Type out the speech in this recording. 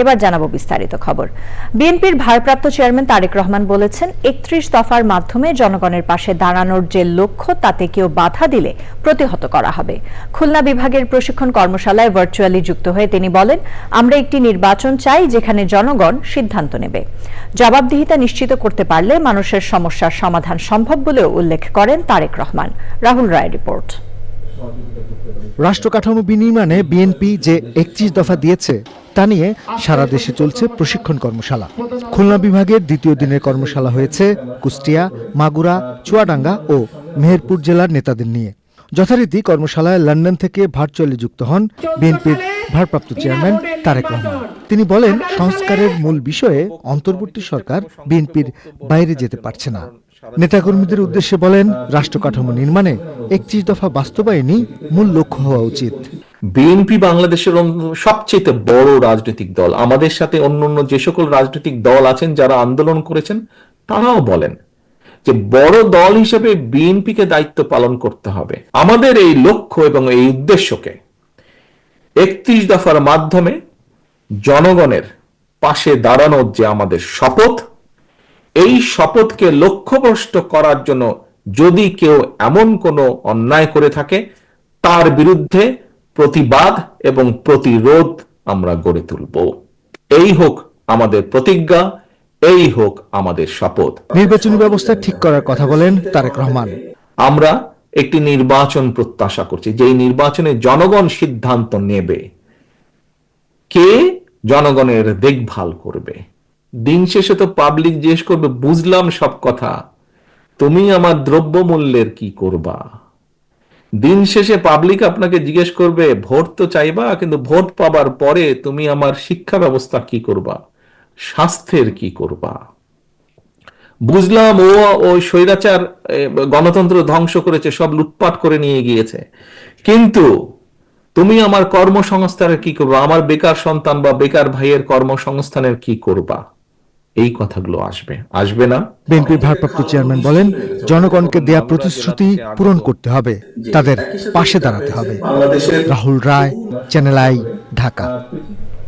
এবার জানাব বিস্তারিত খবর। বিএনপির ভারপ্রাপ্ত চেয়ারম্যান তারেক রহমান বলেছেন, একত্রিশ দফার মাধ্যমে জনগণের পাশে দাঁড়ানোর যে লক্ষ্য, তাতে কেউ বাধা দিলে প্রতিহত করা হবে। খুলনা বিভাগের প্রশিক্ষণ কর্মশালায় ভার্চুয়ালি যুক্ত হয়ে তিনি বলেন, আমরা একটি নির্বাচন চাই যেখানে জনগণ সিদ্ধান্ত নেবে। জবাবদিহিতা নিশ্চিত করতে পারলে মানুষের সমস্যার সমাধান সম্ভব বলেও উল্লেখ করেন তারেক রহমান। রাহুল রায় রিপোর্ট। রাষ্ট্রকাঠামো বিনির্মাণে বিএনপি যে একত্রিশ দফা দিয়েছে তা নিয়ে সারা দেশে চলছে প্রশিক্ষণ কর্মশালা। খুলনা বিভাগের দ্বিতীয় দিনের কর্মশালা হয়েছে কুষ্টিয়া, মাগুরা, চুয়াডাঙ্গা ও মেহেরপুর জেলার নেতাদের নিয়ে। যথারীতি কর্মশালায় লন্ডন থেকে ভার্চুয়ালি যুক্ত হন বিএনপির ভারপ্রাপ্ত চেয়ারম্যান তারেক রহমান। তিনি বলেন, সংস্কারের মূল বিষয়ে অন্তর্বর্তী সরকার বিএনপির বাইরে যেতে পারছে না। নেতাকর্মীদের উদ্দেশ্যে বলেন, রাষ্ট্রকাঠামো নির্মাণে একত্রিশ দফা বাস্তবায়নই মূল লক্ষ্য হওয়া উচিত। বিএনপি বাংলাদেশের সবচেয়ে বড় রাজনৈতিক দল। আমাদের সাথে অন্য অন্য যে সকল রাজনৈতিক দল আছেন, যারা আন্দোলন করেছেন, তারাও বলেন যে বড় দল হিসেবে বিএনপিকে দায়িত্ব পালন করতে হবে। আমাদের এই লক্ষ্য এবং এই উদ্দেশ্যকে একত্রিশ দফার মাধ্যমে জনগণের পাশে দাঁড়ানোর যে আমাদের শপথ, এই শপথকে লক্ষ্যভ্রষ্ট করার জন্য যদি কেউ এমন কোনো অন্যায় করে থাকে, তার বিরুদ্ধে প্রতিবাদ এবং প্রতিরোধ আমরা গড়ে তুলব। এই হোক আমাদের প্রতিজ্ঞা এই হোক আমাদের শপথ। নির্বাচনী ব্যবস্থা ঠিক করার কথা বলেন তারেক রহমান। আমরা একটি নির্বাচন প্রত্যাশা করছি যেই নির্বাচনে জনগণ সিদ্ধান্ত নেবে কে জনগণের দেখভাল করবে। দিন শেষে তো পাবলিক জিজ্ঞেস করবে বুঝলাম সব কথা তুমি আমার দ্রব্য মূল্যের কি করবা? দিন শেষে পাবলিক আপনাকে জিজ্ঞেস করবে, ভোট তো চাইবা, কিন্তু ভোট পাবার পরে তুমি আমার শিক্ষা ব্যবস্থা কি করবা? স্বাস্থ্যের কি করবা? বুঝলাম ও ওই স্বৈরাচার গণতন্ত্র ধ্বংস করেছে, সব লুটপাট করে নিয়ে গিয়েছে। কিন্তু তুমি আমার কর্মসংস্থানের কি করবা? আমার বেকার সন্তান বা বেকার ভাইয়ের কর্মসংস্থানের কি করবা? এই কথাগুলো আসবে। আসবে না? বিএনপির ভারপ্রাপ্ত চেয়ারম্যান বলেন, জনগণকে দেয়া প্রতিশ্রুতি পূরণ করতে হবে, তাদের পাশে দাঁড়াতে হবে। Rahul Roy, channel I, Dhaka.